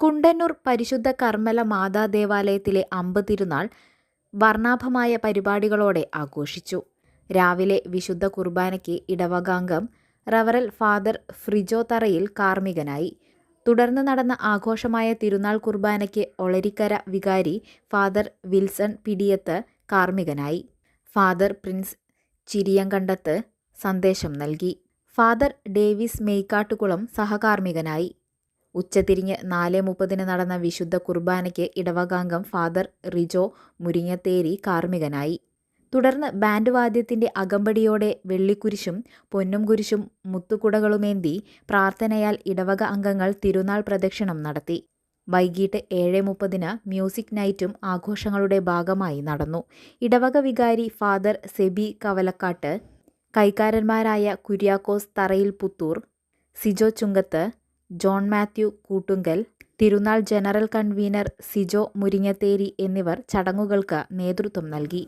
കുണ്ടന്നൂർ പരിശുദ്ധ കർമ്മല മാതാ ദേവാലയത്തിലെ അമ്പ് തിരുനാൾ വർണാഭമായ പരിപാടികളോടെ ആഘോഷിച്ചു. രാവിലെ വിശുദ്ധ കുർബാനയ്ക്ക് ഇടവകാംഗം റവറൽ ഫാദർ ഫ്രിജോ തറയിൽ കാർമ്മികനായി. തുടർന്ന് നടന്ന ആഘോഷമായ തിരുനാൾ കുർബാനയ്ക്ക് ഒളരിക്കര വികാരി ഫാദർ വിൽസൺ പിടിയത്ത് കാർമ്മികനായി. ഫാദർ പ്രിൻസ് ചിരിയങ്കണ്ടത്ത് സന്ദേശം നൽകി. ഫാദർ ഡേവിസ് മെയ്ക്കാട്ടുകുളം സഹകാർമ്മികനായി. ഉച്ചതിരിഞ്ഞ് നാല് മുപ്പതിന് നടന്ന വിശുദ്ധ കുർബാനയ്ക്ക് ഇടവകാംഗം ഫാദർ റിജോ മുരിങ്ങത്തേരി കാർമ്മികനായി. തുടർന്ന് ബാൻഡ് വാദ്യത്തിന്റെ അകമ്പടിയോടെ വെള്ളിക്കുരിശും പൊന്നും കുരിശും മുത്തുകുടകളുമേന്തി പ്രാർത്ഥനയാൽ ഇടവക അംഗങ്ങൾ തിരുനാൾ പ്രദക്ഷിണം നടത്തി. വൈകിട്ട് ഏഴ് മുപ്പതിന് മ്യൂസിക് നൈറ്റും ആഘോഷങ്ങളുടെ ഭാഗമായി നടന്നു. ഇടവക വികാരി ഫാദർ സെബി കവലക്കാട്ട് കൈക്കാരന്മാരായ കുര്യാക്കോസ് തറയിൽ പുത്തൂർ സിജോ ചുങ്കത്ത് ജോൺ മാത്യു കൂട്ടുങ്കൽ തിരുനാൾ ജനറൽ കൺവീനർ സിജോ മുരിങ്ങത്തേരി എന്നിവർ ചടങ്ങുകൾക്ക് നേതൃത്വം നൽകി.